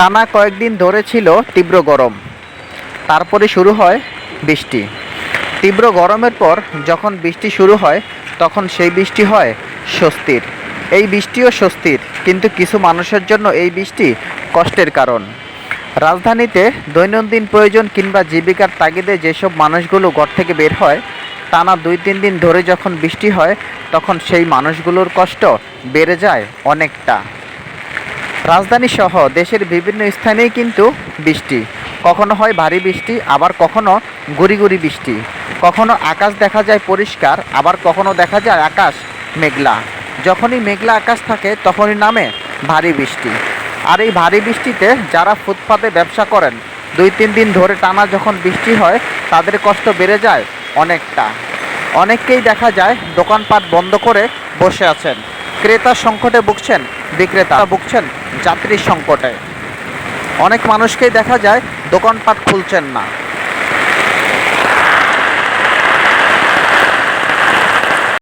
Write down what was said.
টানা কয়েকদিন ধরে ছিল তীব্র গরম। তারপরে শুরু হয় বৃষ্টি। তীব্র গরমের পর যখন বৃষ্টি শুরু হয়, তখন সেই বৃষ্টি হয় স্বস্তির। এই বৃষ্টিও স্বস্তির, কিন্তু কিছু মানুষের জন্য এই বৃষ্টি কষ্টের কারণ। রাজধানীতে দৈনন্দিন প্রয়োজন কিংবা জীবিকার তাগিদে যেসব মানুষগুলো ঘর থেকে বের হয়, টানা দুই তিন দিন ধরে যখন বৃষ্টি হয়, তখন সেই মানুষগুলোর কষ্ট বেড়ে যায় অনেকটা। রাজধানী সহ দেশের বিভিন্ন স্থানেই কিন্তু বৃষ্টি। কখনো হয় ভারী বৃষ্টি, আবার কখনো গুড়ি গুড়ি বৃষ্টি। কখনো আকাশ দেখা যায় পরিষ্কার, আবার কখনো দেখা যায় আকাশ মেঘলা। যখনই মেঘলা আকাশ থাকে, তখনই নামে ভারী বৃষ্টি। আর এই ভারী বৃষ্টিতে যারা ফুটপাতে ব্যবসা করেন, দুই তিন দিন ধরে টানা যখন বৃষ্টি হয়, তাদের কষ্ট বেড়ে যায় অনেকটা। অনেককেই দেখা যায় দোকানপাট বন্ধ করে বসে আছেন। ক্রেতার সংকটে ভুগছেন বিক্রেতা ভুগছেন যাত্রীর সংকটে। অনেক মানুষকেই দেখা যায় দোকানপাট খুলছেন না।